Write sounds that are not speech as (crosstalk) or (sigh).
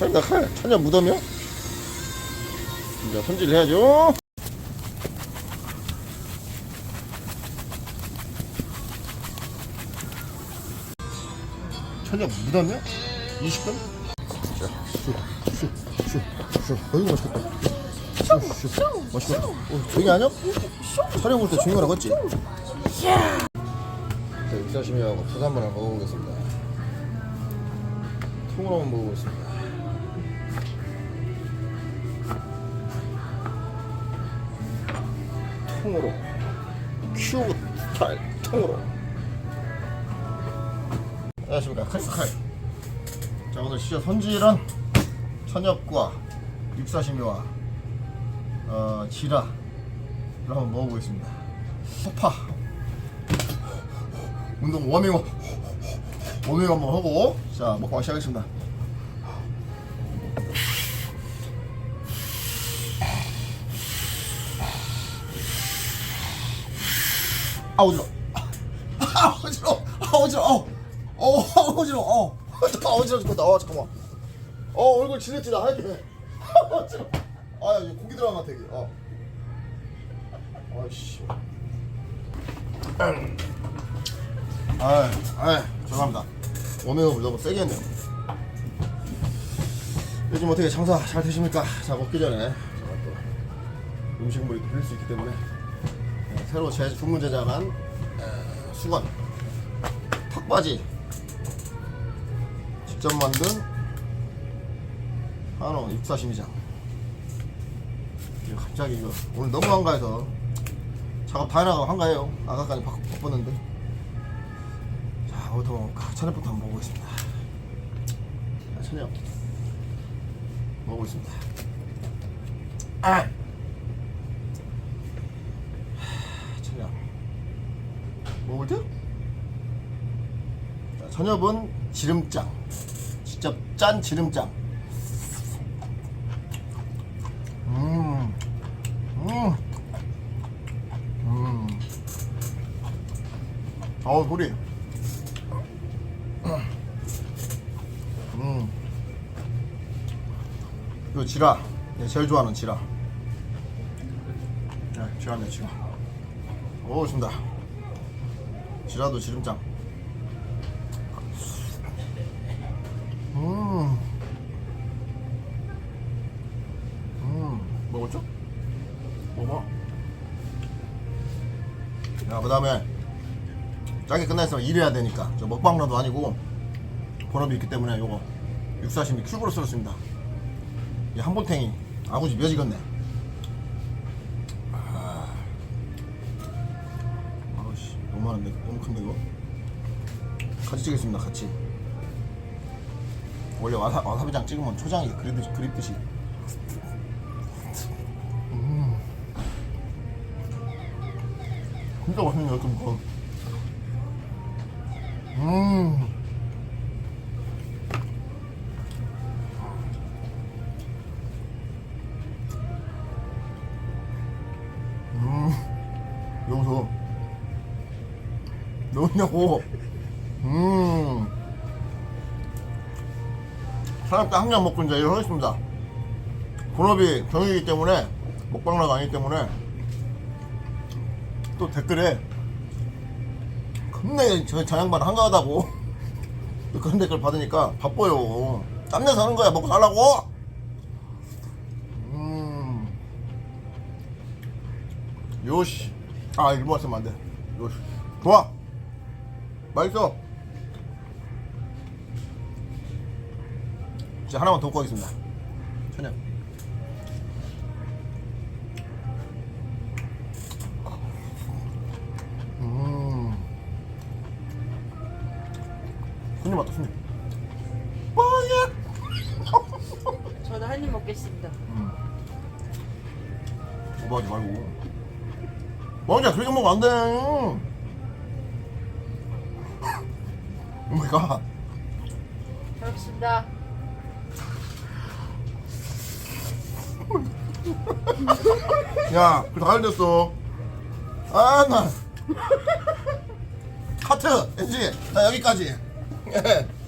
칼이다 칼 천년 무덤이요? 이제 손질 해야죠 천년 무덤이요? 20분? 자, 슉. 어이구 맛있겠다 슉, 슉. 맛있겠다 어, 조용히 하냐? 촬영 볼때 조용히 하라고 했지? 자, 육사심이하고 푸드 한번 먹어보겠습니다 통으로 한번 먹어보겠습니다 통으로. 큐브 스타일 통으로. 안녕하십니까. 칼스칼. 자 오늘 시저 손질은 천엽과 육사시미와 어, 지라를 한번 먹어보겠습니다. 소파. 운동 워밍업 워밍업 한번 하고 자 먹방 시작하겠습니다 아 어지러. 아 어지러 아 어지러 어, 어 아, 어지러 어 아, 어지러 죽겠다. 어 잠깐만. 어 얼굴 질렸지나 하얗게. 아, 어지러. 아 야, 고기 같아 이게. 어. 아이씨. 아, 아, 죄송합니다. 오늘은 너무 세게 했네요. 요즘 어떻게 장사 잘 되십니까? 자, 먹기 전에 제가 또 음식물이 흘릴 수 있기 때문에. 네, 새로 제, 주문 제작한 에, 수건, 턱바지 직접 만든 한우 육사심이장 갑자기 이거 오늘 너무 한가해서 작업 다 해나가고 한가해요. 아까까지 바, 바빴는데 자, 오늘부터 천엽부터 한번 먹어보겠습니다. 자, 천엽. 먹어보겠습니다. 아! 하, 천엽. 때? 자, 천엽은 지름장. 직접 짠 지름장. 음. 음. 음. 어우, 소리. 음. 요 지라. 네, 제일 좋아하는 지라. 네, 지라네, 지라. 오, 좋습니다. 지라도 지름장. 음. 음. 먹었죠? 먹어. 야, 그 다음에 짜게 끝났으면 일해야 되니까 저 먹방러도 아니고 본업이 있기 때문에 요거 육사심이 큐브로 썰었습니다 이 한볼탱이 아버지 묘지겠네 많은데 너무 큰데 이거 같이 찍겠습니다 같이 원래 와사, 와사비장 찍으면 초장이 그리듯이 그립듯이 음. 진짜 맛있네요. 음. 음. 넣었냐고. 음. 사람 딱한잔 먹고 이제 일을 하겠습니다. 본업이 정이기 때문에 먹방라가 아니기 때문에 또 댓글에 겁내 저, 저 양반 한가하다고 (laughs) 그런 댓글 받으니까 바빠요. 땀내서 하는 거야. 먹고 살라고. 음. 요시. 아 일본 왔으면 안 돼. 요시. 좋아 맛있어. 이제 하나만 더 먹고 하겠습니다. 천연. 음. 손님 왔다 손님. (laughs) 저도 한 입 먹겠습니다. 오버하지 말고. 먹자 그렇게 먹으면 안 돼 오 마이 갓 잘 먹겠습니다. 야 그래 다 알렸어 아나 하트 엔지 나 여기까지 예. (laughs)